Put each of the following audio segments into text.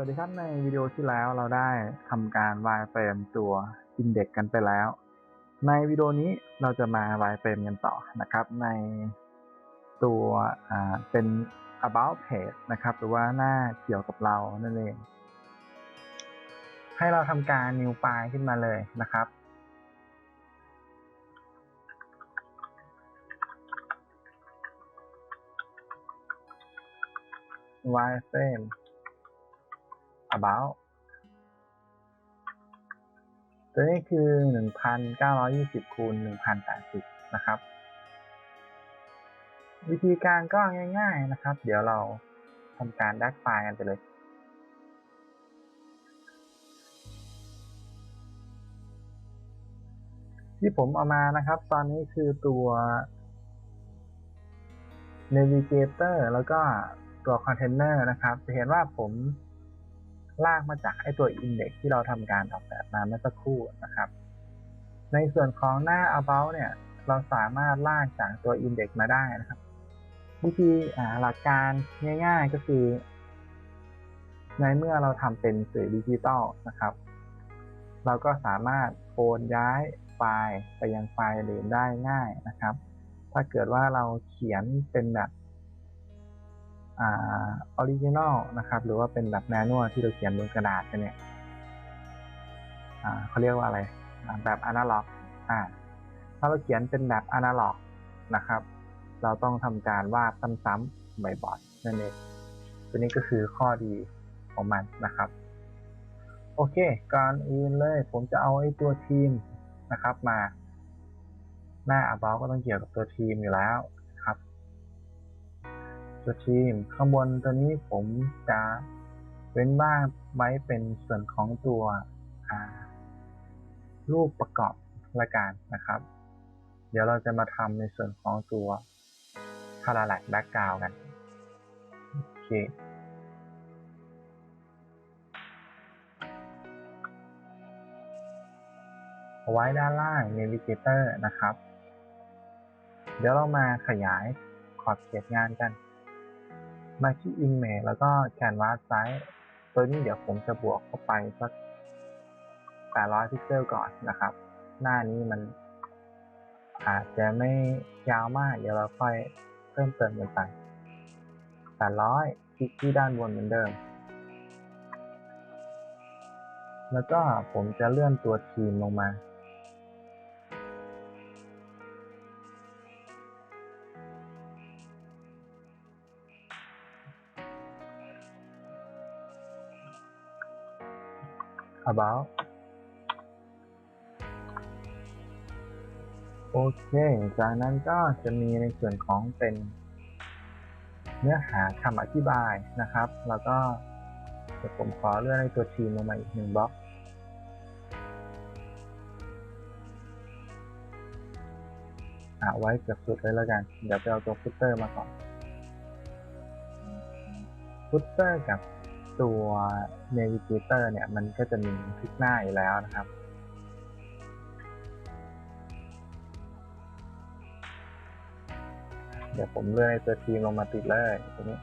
วัสดีครับในวิดีโอที่แล้วเราได้ทำการ wireframe ตัว index กันไปแล้ว ในวิดีโอนี้เราจะมา wireframe กันต่อนะครับ ในตัวเป็น about page นะครับ หรือว่าหน้าเกี่ยวกับเรานั่นเอง ให้เราทำการ new file ขึ้นมาเลยนะครับ wireframe about ตัวนี้คือ 1,920คูณ1,080 นะครับ วิธีการก็ง่ายๆนะครับ เดี๋ยวเราทำการดักไฟล์กันไปเลยที่ผมเอามานะครับ ตอนนี้คือตัว Navigator แล้วก็ตัว Container นะครับ จะเห็นว่าผม ลากมาจากไอตัว Index ที่เราทำการออกแบบมาเมื่อสักครู่นะครับ ในส่วนของหน้า About เนี่ย เราสามารถลากจากตัว Index มาได้นะครับ วิธีหลักการง่าย ๆก็คือ ในเมื่อเราทำเป็นสื่อดิจิตอลนะครับ เราก็สามารถโอนย้ายไฟล์ไปยังไฟล์อื่นได้ง่ายนะครับ ถ้าเกิดว่าเราเขียนเป็นแบบ ออริจินอลนะครับ หรือว่าเป็นแบบแมนนวลที่เราเขียนบนกระดาษกันเนี่ยเขาเรียกว่าอะไรแบบอนาล็อกอ่าถ้าเราเขียนเป็นแบบอนาล็อกนะครับ เราต้องทำการวาดซ้ำๆบ่อยๆนั่นเองตัวนี้ก็คือข้อดีของมันนะครับ โอเคก่อนอื่นเลย ผมจะเอาไอ้ตัวทีมนะครับมา หน้า about ก็ต้องเกี่ยวกับตัวทีมอยู่แล้ว ตัวทีม ข้างบนตัวนี้ผมจะเว้นว่างไว้เป็นส่วนของตัวรูปประกอบละกันนะครับ เดี๋ยวเราจะมาทำในส่วนของตัว parallax background กัน โอเคเอาไว้ด้านล่าง Navigator นะครับ เดี๋ยวเรามาขยายขอบเขตงานกัน มาที่ Image แล้วก็ Canvas Size ตัวนี้เดี๋ยวผมจะบวกเข้าไปสัก800 พิกเซลก่อนนะครับ หน้านี้มันอาจจะไม่ยาวมาก เดี๋ยวเราค่อยเพิ่มเติมกันไป800คลิกที่ด้านบนเหมือนเดิม แล้วก็ผมจะเลื่อนตัวทีมลงมา about โอเค จากนั้นก็จะมีในส่วนของเป็นเนื้อหาคำอธิบายนะครับ แล้วก็เดี๋ยวผมขอเลื่อนในตัวทีมลงมาอีกหนึ่งบล็อกอาไว้เกือบสุดเลยแล้วกัน เดี๋ยวไปเอาตัวฟุตเตอร์มาก่อน ฟุตเตอร์กับ ตัว Navigator เนี่ยมันก็จะมีคลิกหน้าอยู่แล้วนะครับ เดี๋ยวผมเลื่อนตัวทีมลงมาติดเลยตรงนี้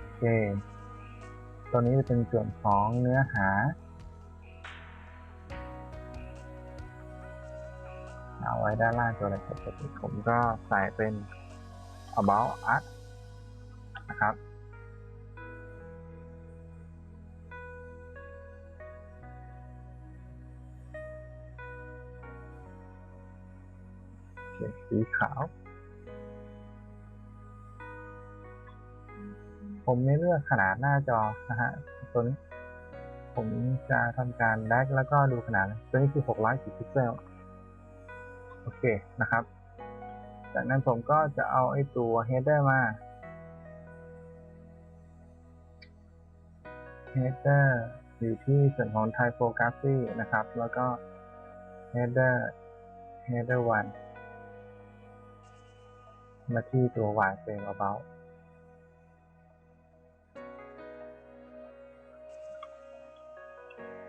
โอเคตัวนี้จะเป็นส่วนของเนื้อหาเอาไว้ด้านล่างตัวอะไรปกติผมก็ใส่เป็น about us นะครับ สีขาว ผมไม่เลือกขนาดหน้าจอนะฮะตัวนี้ผมจะทำการแดกแล้วก็ดูขนาด ตัวนี้คือ600พิกเซล โอเคนะครับ จากนั้นผมก็จะเอาไอ้ตัว header มา header อยู่ที่ส่วนของ typography นะครับ แล้วก็ header header 1มาที่ตัว wireframe about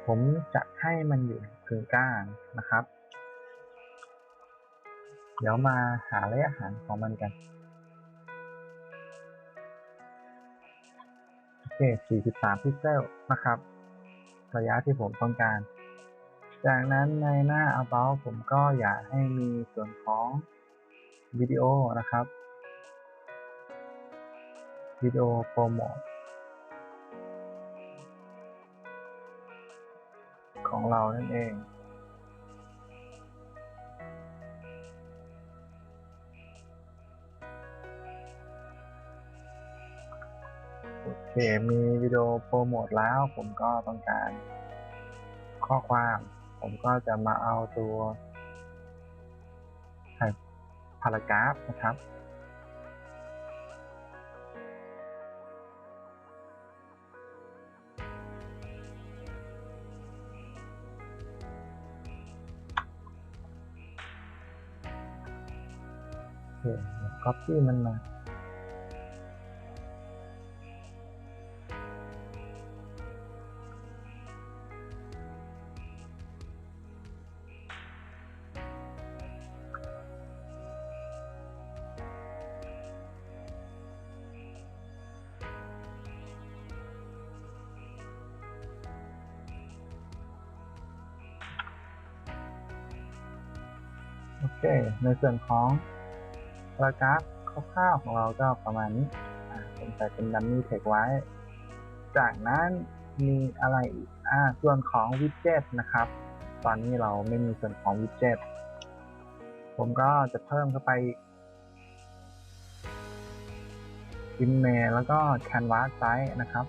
ผมจะให้มันอยู่กึ่งกลางนะครับ เดี๋ยวมาหาระยะห่างของมันกัน โอเค 43 พิกเซลนะครับ ระยะที่ผมต้องการ จากนั้นในหน้า about ผมก็อยากให้มีส่วนของวิดีโอนะครับ วิดีโอโปรโมทของเรานั่นเอง มีวิดีโอโปรโมทแล้ว ผมก็ต้องการข้อความ ผมก็จะมาเอาตัวพารากราฟนะครับโอเคก๊อปปี้มันมา อเค ในส่วนของปรากราฟคร่าวๆของเราก็ประมาณนี้อ่าผมใส่เป็นดัมมี่เทคไว้ จากนั้นมีอะไรอีกอ่าส่วนของวิดเจ็ตนะครับ ตอนนี้เราไม่มีส่วนของวิดเจ็ตผมก็จะเพิ่มเข้าไปอินเมลแล้วก็แคนวาสไซส์นะครับ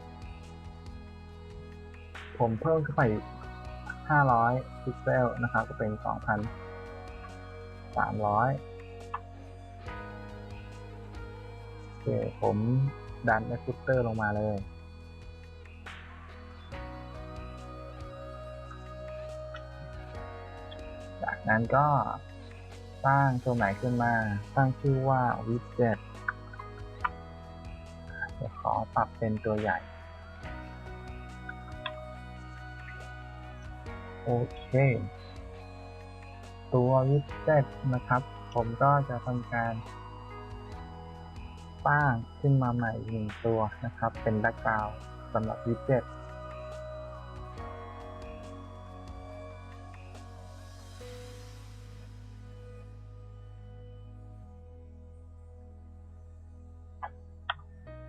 ผมเพิ่มเข้าไป 500 พิกเซลนะครับ ก็เป็น 2,000 สามร้อยโอเคผมดันเอ็กซ์เตอร์ลงมาเลย จากนั้นก็สร้างตัวใหม่ขึ้นมาตั้างชื่อว่า widget เดี๋ยวขอปรับเป็นตัวใหญ่ โอเค ตัววิดเจ็ตนะครับ ผมก็จะทำการสร้างขึ้นมาใหม่หนึ่งตัวนะครับ เป็นแบ็กกราวสำหรับวิดเจ็ต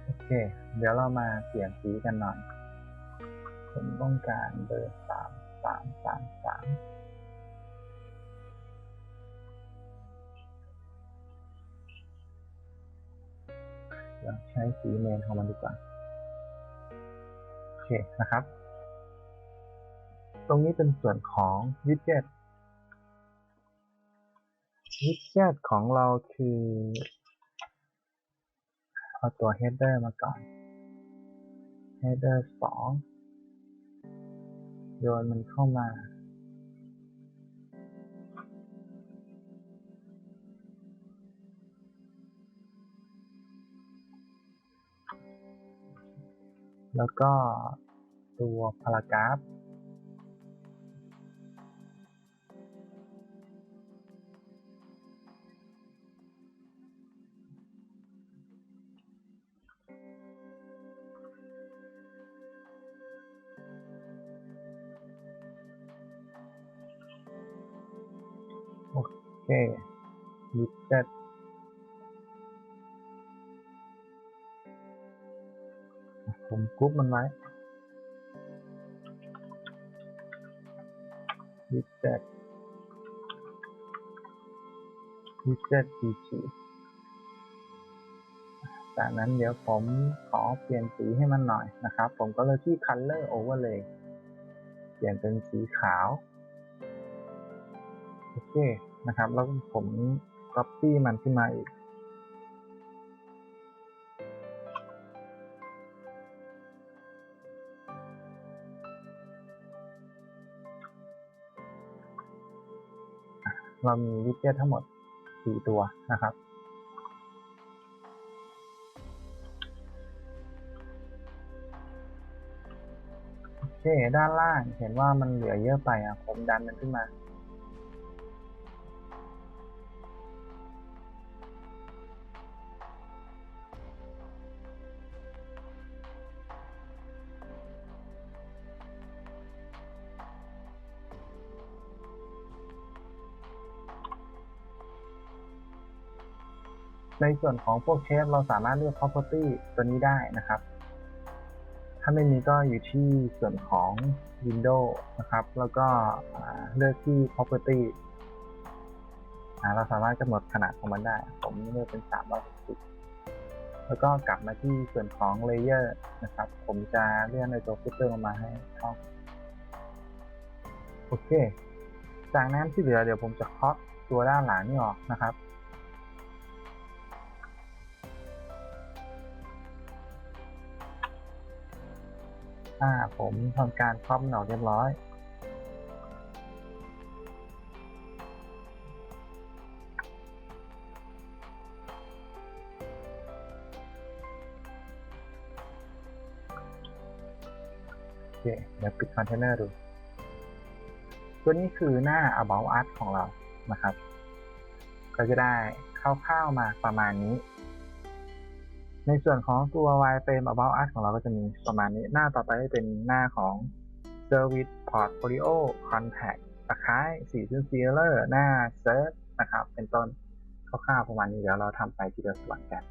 โอเค เดี๋ยวเรามาเปลี่ยนสีกันหน่อย ผมต้องการเบอร์ ใช้สีเมนของมันดีกว่า โอเคนะครับ ตรงนี้เป็นส่วนของวิดเจ็ตวิดเจ็ตของเราคือเอาตัว header มาก่อน header สองโยนมันเข้ามา แล้วก็ตัวพารากราฟโอเควิ ผมกรุ๊ปมันไว้วิดเจ็ตวิดเจ็ต PG จากนั้นเดี๋ยวผมขอเปลี่ยนสีให้มันหน่อยนะครับ ผมก็เลยที่ Color Overlay เปลี่ยนเป็นสีขาว โอเคนะครับ แล้วผม copy มันขึ้นมาอีก เรามีวิดเจ็ตทั้งหมด 4 ตัวนะครับ โอเค ด้านล่างเห็นว่ามันเหลือเยอะไปอะผมดันมันขึ้นมา ในส่วนของพวกเชฟเราสามารถเลือก property ตัวนี้ได้นะครับ ถ้าไม่มีก็อยู่ที่ส่วนของ Windows นะครับ แล้วก็เลือกที่ property เราสามารถกำหนดขนาดของมันได้ ผมเลือกเป็น360แล้วก็กลับมาที่ส่วนของ layer นะครับ ผมจะเลื่อนในตัว footer ลงมาให้ช่องโอเค จากนั้นที่เหลือเดี๋ยวผมจะเคาะตัวด้านหลังนี่ออกนะครับ อ่า ผมทำการครอบมันออกเรียบร้อยโอเคเดี๋ยวปิดคอนเทนเนอร์ดู ตัวนี้คือหน้า about us ของเรานะครับ ก็จะได้คร่าวๆมาประมาณนี้ ในส่วนของตัว wireframe about us ของเราก็จะมีประมาณนี้ หน้าต่อไปเป็นหน้าของ service portfolio contact ตะไคร้สีซึ่งซีเลอร์หน้า search นะครับ เป็นต้นคร่าวๆประมาณนี้เดี๋ยวเราทำไปทีละส่วนกัน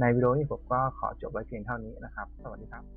ในวิดีโอนี้ผมก็ขอจบไว้เพียงเท่านี้นะครับ สวัสดีครับ